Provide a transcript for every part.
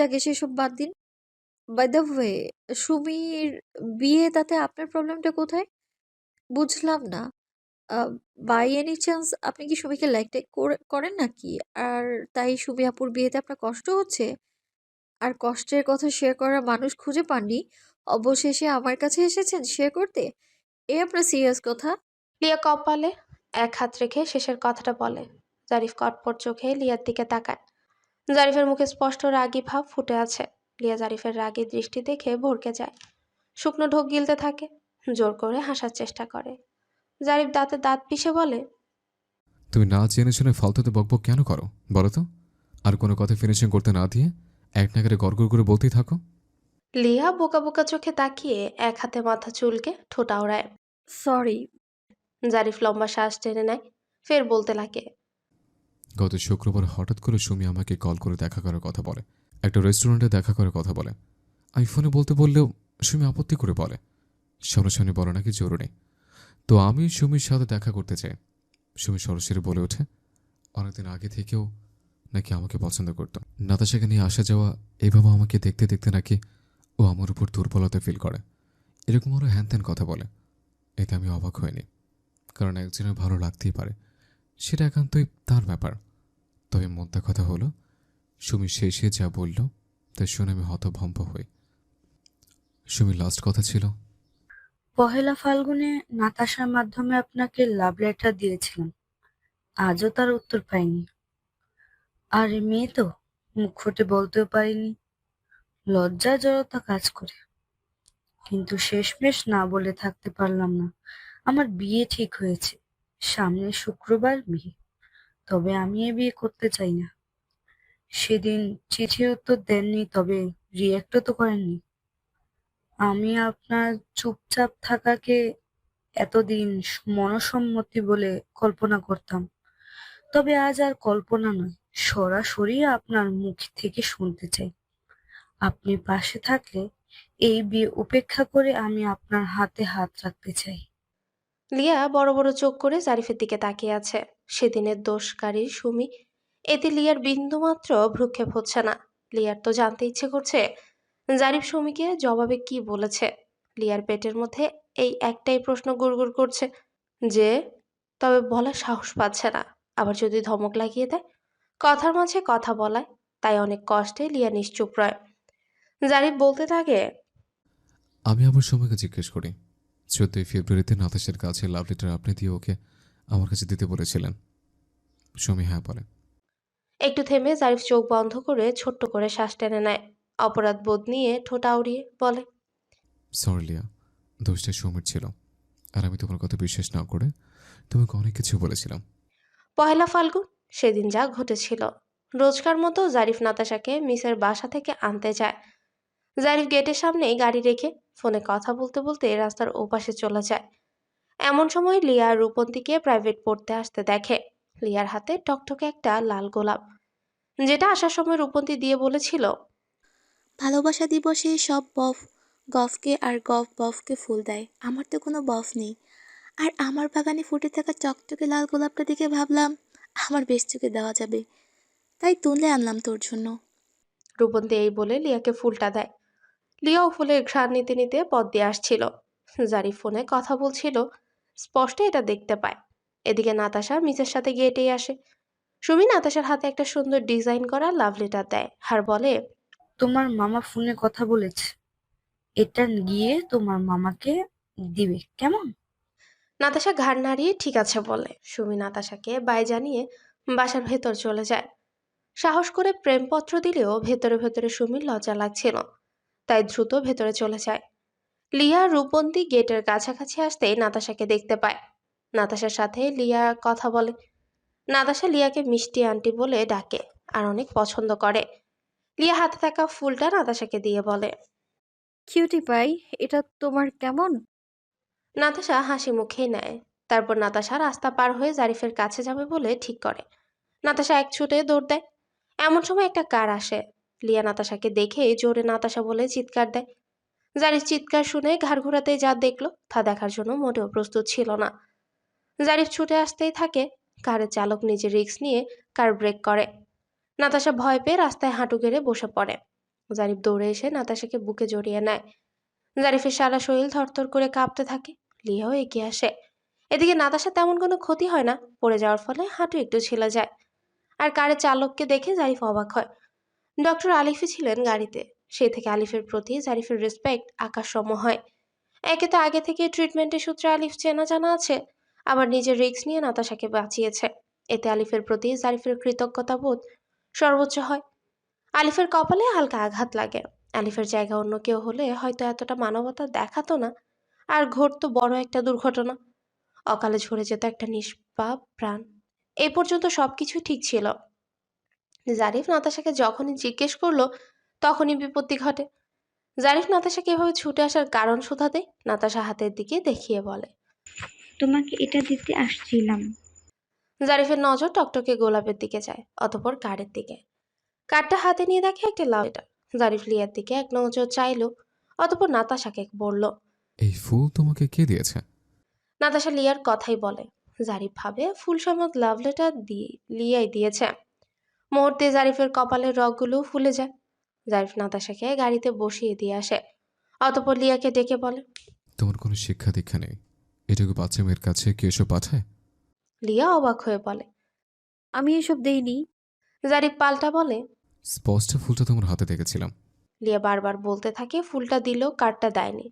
যাকে সেসব বাদ দিন। বাই দ্য ওয়ে সুমির বিয়ে, তাতে আপনার প্রবলেমটা কোথায়? বুঝলাম না। বাই এনি চান্স আপনি কি সুমিকে লাইক টাইক করে, করেন নাকি? আর তাই সুমি আপুর বিয়েতে আপনার কষ্ট হচ্ছে? আর কষ্টের কথা শেয়ার করার মানুষ খুঁজে পাননি। অবশেষে আমার কাছে এসেছেন শেয়ার করতে? এ আপনার সিরিয়াস কথা? লিয়া কপালে এক হাত রেখে শেষের কথাটা বলে জারিফ কটপট চোখে লিয়ার দিকে তাকায় জারিফের মুখে স্পষ্ট রাগী ভাব ফুটে আছে। লিয়া জারিফের রাগী দৃষ্টি দেখে ভরকে যায়। শুকনো ঢোক গিলতে থাকে জোর করে হাসার চেষ্টা করে। জারিফ দাঁতে দাঁত পিষে বলে তুমি না জেনে শুনে ফালতুতে বকবক কেন করো বলো তো? আর কোনো কথা ফিনিশিং করতে না দিয়ে এক নাগারে গড়গড় করে বলতেই থাকো। লিয়া বোকা বোকা চোখে তাকিয়ে এক হাতে মাথা চুলকে ঠোঁটা ওড়ায় সরি। জারিফ লম্বা শ্বাস টেনে নেয় ফের বলতে লাগে গত শুক্রবার হঠাৎ করে সুমি আমাকে কল করে দেখা করার কথা বলে। একটা রেস্টুরেন্টে দেখা করার কথা বলে। আমি ফোনে বলতে বললেও সুমি আপত্তি করে বলে। সামনাসামনি বলা নাকি জরুরি। তো আমি সুমির সাথে দেখা করতে চাই। সুমি সরাসরি বলে ওঠে। অনেকদিন আগে থেকেও নাকি আমাকে পছন্দ করতো। নাতাশাকে নিয়ে আসা যাওয়া, এভাবে আমাকে দেখতে দেখতে নাকি ও আমার উপর দুর্বলতা ফিল করে। এরকম আরও হ্যান ত্যান কথা বলে। এতে আমি অবাক হইনি। কারণ একজনের ভালো লাগতেই পারে। সেটা একান্তই তার ব্যাপার। তবে মোদ্দা কথা হলো, সুমি শেষে যা বলল তা শুনে আমি হতভম্ব হই। সুমির লাস্ট কথা ছিল? পহেলা ফাল্গুনে নাতাশার মাধ্যমে আপনাকে লাভ লেটার দিয়েছিলাম। আজও তার উত্তর পাইনি। আর মেয়ে তো, মুখ ফুটে বলতেও পারিনি। লজ্জা জড়তা কাজ করে। কিন্তু শেষমেশ না বলে থাকতে পারলাম না। আমার বিয়ে ঠিক হয়েছে। সামনে শুক্রবার বিয়ে। তবে আমি এ বিয়ে করতে চাই না। সেদিন চিঠির উত্তর দেননি, তবে রিয়েক্টও তো করেননি। আমি আপনার চুপচাপ থাকাকে এতদিন মনসম্মতি বলে কল্পনা করতাম। তবে আজ আর কল্পনা নয়, সরাসরি আপনার মুখ থেকে শুনতে চাই। আপনি পাশে থাকলে এই বিয়ে উপেক্ষা করে আমি আপনার হাতে হাত রাখতে চাই। লিয়া বড় বড় চোখ করে জারিফের দিকে তাকিয়ে আছে। সেদিনের দোষকারী সুমি। এতে লিয়ার বিন্দুমাত্র ভ্রুক্ষেপ হচ্ছে না। লিয়ার তো জানতে ইচ্ছে করছে, জারিফ সুমিকে জবাবে কি বলেছে? লিয়ার পেটের মধ্যে এই একটাই প্রশ্ন গুড়গুড় করছে যে, তবে বলার সাহস পাচ্ছে না। আবার যদি ধমক লাগিয়ে দেয়? কথার মাঝে কথা বলায়, তাই অনেক কষ্টে লিয়া নিশ্চুপ রয়। জারিফ বলতে থাকে, আমি আমার সময়কে জিজ্ঞেস করি চোদ্দই ফেব্রুয়ারিতে নাতাশের কাছে লাভ লেটার আপনি দিয়ে ওকে আমার কাছে দিতে বলেছিলেন। সুমি হ্যাঁ বলে। একটু থেমে জারিফ চোখ বন্ধ করে ছোট্ট করে শ্বাস টেনে নেয়। অপরাধ বোধ নিয়ে ঠোঁটা উড়িয়ে বলে সরি লিয়া দোষটা সুমির ছিল। আর আমি তোমার কথা বিশ্বাস না করে তোমাকে অনেক কিছু বলেছিলাম। পহেলা ফাল্গুন সেদিন যা ঘটেছিল। রোজকার মতো জারিফ নাতাশাকে মিসের বাসা থেকে আনতে যায়। জারিফ গেটের সামনেই গাড়ি রেখে ফোনে কথা বলতে বলতে রাস্তার ওপাশে চলে যায়। এমন সময় লিয়া রূপন্তীকে প্রাইভেট পড়তে আসতে দেখে। লিয়ার হাতে টকটকে একটা লাল গোলাপ। যেটা আসার সময় রূপন্তী দিয়ে বলেছিল ভালোবাসা দিবসে সব বফ গফকে আর গফ বফকে ফুল দেয়। আমার তো কোনো বফ নেই। আর আমার বাগানে ফুটে থাকা চকচকে লাল গোলাপটা দেখে ভাবলাম আমার বেশ চোখে দেওয়া যাবে। তাই তুলে আনলাম তোর জন্য। রূপন্তী এই বলে লিয়াকে ফুলটা দেয়। লিয়াও ফুলের ঘ্রাণ নিতে নিতে পথ দিয়ে আসছিল। জারিফ ফোনে কথা বলছিল স্পষ্ট এটা দেখতে পায়। এদিকে নাতাশা মিসের সাথে গেটেই আসে। সুমি নাতাশার হাতে একটা সুন্দর ডিজাইন করা লাভ লেটার দেয় আর বলে তোমার মামা ফোনে কথা বলেছে। এটা গিয়ে তোমার মামাকে দিবে কেমন? নাতাশা ঘাড় নাড়িয়ে ঠিক আছে বলে। সুমি নাতাশাকে বাই জানিয়ে বাসার ভেতর চলে যায়। সাহস করে প্রেমপত্র দিলেও ভেতরে ভেতরে সুমির লজ্জা লাগছিল। তাই দ্রুত ভেতরে চলে যায়। লিয়া রূপন্তী গেটের কাছাকাছি আসতেই নাতাশাকে দেখতে পায়। নাতাশার সাথে লিয়া কথা বলে। নাতাশা লিয়াকে মিষ্টি আন্টি বলে ডাকে আর অনেক পছন্দ করে। লিয়া হাতে থাকা ফুলটা নাতাশাকে দিয়ে বলে। কিউটি পাই এটা তোমার কেমন? নাতাশা হাসি মুখেই নেয়। তারপর নাতাশা রাস্তা পার হয়ে জারিফের কাছে যাবে বলে ঠিক করে। নাতাশা এক ছুটে দৌড় দেয়। এমন সময় একটা কার আসে। লিয়া নাতাশাকে দেখে জোরে নাতাশা বলে চিৎকার দেয়। জারিফ চিৎকার শুনে ঘাড় ঘোরাতে যা দেখল তা দেখার জন্য মোটেও প্রস্তুত ছিল না। জারিফ ছুটে আসতেই থাকে কারের চালক নিজের রিস্ক নিয়ে, কার ব্রেক করে। নাতাশা ভয় পেয়ে রাস্তায় হাঁটু গেড়ে বসে পড়ে। জারিফ দৌড়ে এসে নাতাশাকে বুকে জড়িয়ে নেয়। জারিফের সারা শরীর থরথর করে কাঁপতে থাকে, লিয়াও এগিয়ে আসে। এদিকে নাতাশা তেমন কোনো ক্ষতি হয় না, পড়ে যাওয়ার ফলে হাঁটু একটু ছেলে যায়। আর কারের চালককে দেখে জারিফ অবাক হয়। ডক্টর আলিফি ছিলেন গাড়িতে। সেই থেকে আলিফের প্রতি জারিফের রেসপেক্ট আকাশসম হয়। একে তো আগে থেকে ট্রিটমেন্টের সূত্রে আলিফ চেনা জানা আছে, আবার নিজের রিস্ক নিয়ে নাতাশাকে বাঁচিয়েছে। এতে আলিফের প্রতি জারিফের কৃতজ্ঞতা বোধ সর্বোচ্চ হয়। আলিফের কপালে হালকা আঘাত লাগে। আলিফের জায়গা অন্য কেউ হলে হয়তো এতটা মানবতা দেখাতো না। আর ঘটতো বড় একটা দুর্ঘটনা। অকালে ঝরে যেত একটা নিষ্পাপ প্রাণ। এই পর্যন্ত সবকিছু ঠিক ছিল। জারিফ নাতাশাকে যখনই জিজ্ঞেস করল তখনই বিপত্তি ঘটে। জারিফ নাতাশাকে এভাবে ছুটে আসার কারণ শোধাতে নাতাশা হাতের দিকে দেখিয়ে বলে তোমাকে এটা দিতে আসছিলাম। জারিফের নজর টকটকে গোলাপের দিকে যায় অতপর কার্ডের দিকে। কার্ডটা হাতে নিয়ে দেখে একটা লাভ লেটার জারিফ লিয়ার দিকে এক নজর চাইলো অতপর নাতাশাকে বলল এই ফুল তোমাকে কে দিয়েছে? নাতাশা লিয়ার কথাই বলে। জারিফ ভাবে ফুল সমেত লাভ লেটার দিয়ে লিয়াই দিয়েছে। মুহূর্তে জারিফের কপালের রগগুলো ফুলে যায়। জারিফ নাতাশাকে গাড়িতে বসিয়ে দিয়ে আসে। অতপর লিয়াকে ডেকে বলে তোমার কোনো শিক্ষা দীক্ষা নেই? এটুকু বাচ্চা মেয়ের কাছে কে এসব পাঠায়? লিয়া অবাক হয়ে বলে আমি এসব দেইনি। জারিফ পাল্টা বলে স্পষ্ট ফুলটা তোমার হাতে দেখেছিলাম। লিয়া বারবার বলতে থাকে ফুলটা দিলেও কার্ডটা দেয়নি।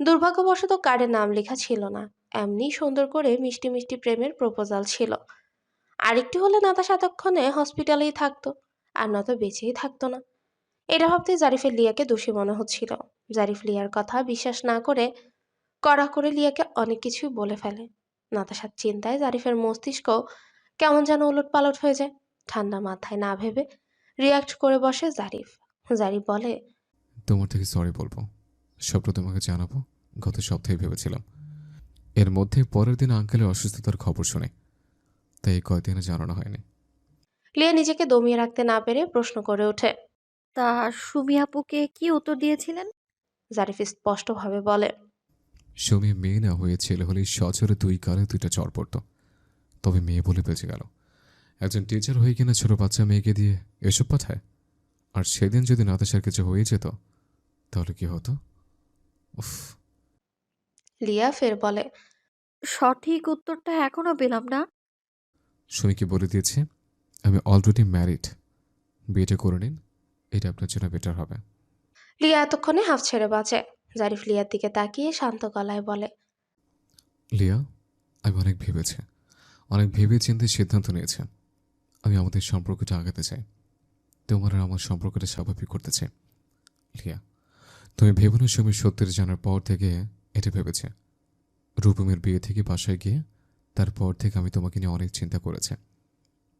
দুর্ভাগ্যবশত কার্ডে নাম লেখা ছিল না এমনি সুন্দর করে মিষ্টি মিষ্টি প্রেমের প্রপোজাল ছিল। আরেকটি হলে নাতাশা এতক্ষণে হসপিটালেই থাকতো আর নয়তো বেঁচেই থাকতো না। এটা ভাবতে জারিফের লিয়াকে দোষী মনে হচ্ছিল। জারিফ লিয়ার কথা বিশ্বাস না করে কড়া করে লিয়াকে অনেক কিছুই বলে ফেলে। নাতাশার চিন্তায় জারিফের মস্তিষ্ক কেমন যেন ওলট পালট হয়ে যায়। ঠান্ডা মাথায় না ভেবে রিয়াক্ট করে বসে জারিফ। জারিফ বলে তোমার থেকে সরি বলব। সবটা তোমাকে জানাব। গত সপ্তাহে ভেবেছিলাম। এর মধ্যে পরের দিন আঙ্কেলের অসুস্থতার খবর শুনে। তাই কয়দিনে জানানো হয়নি। লিয়া নিজেকে দমিয়ে রাখতে না পেরে প্রশ্ন করে ওঠে। তা সুমি আপুকে কি উত্তর দিয়েছিলেন? জারিফ স্পষ্টভাবে বলে সুমি মেয়ে না হয়ে ছেলে হলেই সচরে দুই কালে দুইটা চর পড়ত। তবে মেয়ে বলে বেঁচে গেল। একজন টিচার হয়ে কিনা ছোট বাচ্চা মেয়েকে দিয়ে এসব পাঠায়? আর সেদিন যদি নাতাশার কিছু হয়ে যেত তাহলে কি হতো? উফ। লিয়া ফের বলে সঠিক উত্তরটা এখনও পেলাম না। সুমিকে বলে দিয়েছি আমি অলরেডি ম্যারিড বিয়েটা করে নিন। এটা আপনার জন্য বেটার হবে। লিয়া এতক্ষণে হাফ ছেড়ে বাঁচে। জারিফ লিয়ার দিকে তাকিয়ে শান্ত গলায় বলে লিয়া আমি অনেক ভেবেছি। অনেক ভেবে চিন্তে সিদ্ধান্ত নিয়েছি আমি আমাদের সম্পর্কটা আগাতে চাই। তোমার আর আমার সম্পর্কটা স্বাভাবিক করতে চাই। লিয়া তুমি ভেবো সময় সত্যের জানার পর থেকে এটা ভেবেছে। রূপমের বিয়ে থেকে বাসায় গিয়ে তারপর থেকে আমি তোমাকে নিয়ে অনেক চিন্তা করেছি।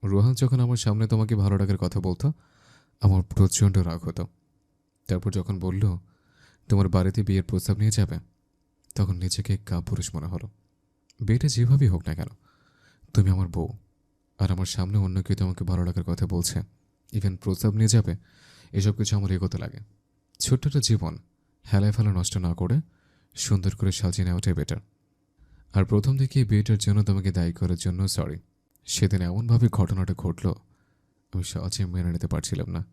রোহান যখন আমার সামনে তোমাকে ভালো ডাকার কথা বলতো আমার প্রচণ্ড রাগ হতো। তারপর যখন বলল, তোমার বাড়িতে বিয়ের প্রস্তাব নিয়ে যাবে? তখন নিজেকে কাপুরুষ মনে হলো। বিয়েটা যেভাবেই হোক না কেন, তুমি আমার বউ, আর আমার সামনে অন্য কেউ তোমাকে ভালো লাগার কথা বলছে। ইভেন প্রস্তাব নিয়ে যাবে, এসব কিছু আমার এগোতে লাগে। ছোট্ট একটা জীবন, হেলায় ফেলা নষ্ট না করে, সুন্দর করে সাজিয়ে নেওয়াটাই বেটার আর প্রথম দিকে বিয়েটার জন্য তোমাকে দায়ী করার জন্য সরি সেদিন এমনভাবে ঘটনাটা ঘটলো আমি সহজে মেনে নিতে পারছিলাম না।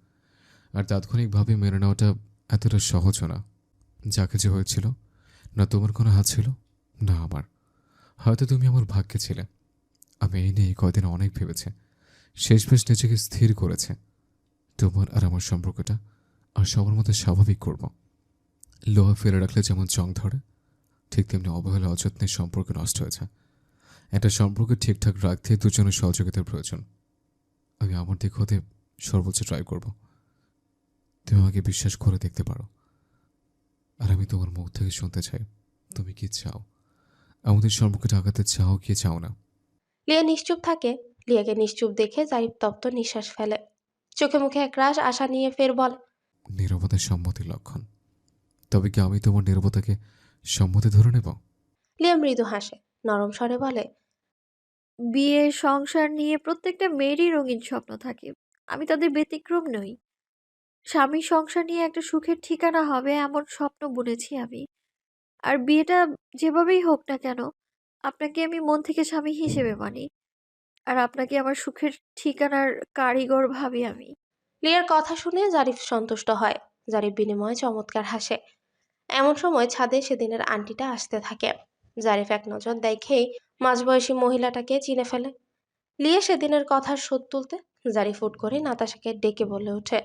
আর তাৎক্ষণিকভাবে মেনে নেওয়াটা এতটা সহজও না। যা কিছু হয়েছিল, না তোমার কোনো হাত ছিল, না আমার। হয়তো তুমি আমার ভাগ্যে ছিলে। আমি এই নিয়ে কয়দিন অনেক ভেবেছি। শেষ বেশ নিজেকে স্থির করেছে। তোমার আর আমার সম্পর্কটা আর সবার মতো স্বাভাবিক করব। লোহা ফেলে রাখলে যেমন জং ধরে, ঠিক তেমনি অবহেলা, অযত্নের সম্পর্ক নষ্ট হয়েছে। একটা সম্পর্ক ঠিকঠাক রাখতে দুজনের সহযোগিতার প্রয়োজন। আমি আমার দিক হতে সর্বোচ্চ ট্রাই করব। তুমি আমাকে বিশ্বাস করে দেখতে পারো। আর আমি তোমার মুখ থেকে শুনতে চাই। তুমি কি চাও? আমাদের সম্পর্কটা আগাতে চাও কি চাও না? লিয়া নিশ্চুপ থাকে। লিয়াকে নিশ্চুপ দেখে জারিফ তপ্ত নিঃশ্বাস ফেলে। চোখে মুখে এক রাশ আশা নিয়ে ফের বল নীরবতা সম্মতির লক্ষণ। তবে কি আমি তোমার নীরবতাকে সম্মতি ধরে নেব? লিয়া মৃদু হাসে নরম স্বরে বলে বিয়ে, সংসার নিয়ে প্রত্যেকটা মেয়েরই রঙিন স্বপ্ন থাকে। আমি তাদের ব্যতিক্রম নই। স্বামী সংসার নিয়ে একটা সুখের ঠিকানা হবে এমন স্বপ্ন বুনেছি আমি। আর বিয়েটা যেভাবেই হোক না কেন, আপনাকে আমি মন থেকে স্বামী হিসেবে মানি। আর আপনাকে আমার সুখের ঠিকানার কারিগর ভাবি আমি। লিয়ার কথা শুনে জারিফ সন্তুষ্ট হয়। জারিফ বিনিময়ে চমৎকার হাসে। এমন সময় ছাদে সেদিনের আন্টিটা আসতে থাকে। জারিফ এক নজর দেখেই মাঝবয়সী মহিলাটাকে চিনে ফেলে। লিয়ে সেদিনের কথার শোধ তুলতে জারিফ ফুট করে নাতাশাকে ডেকে বলে ওঠে।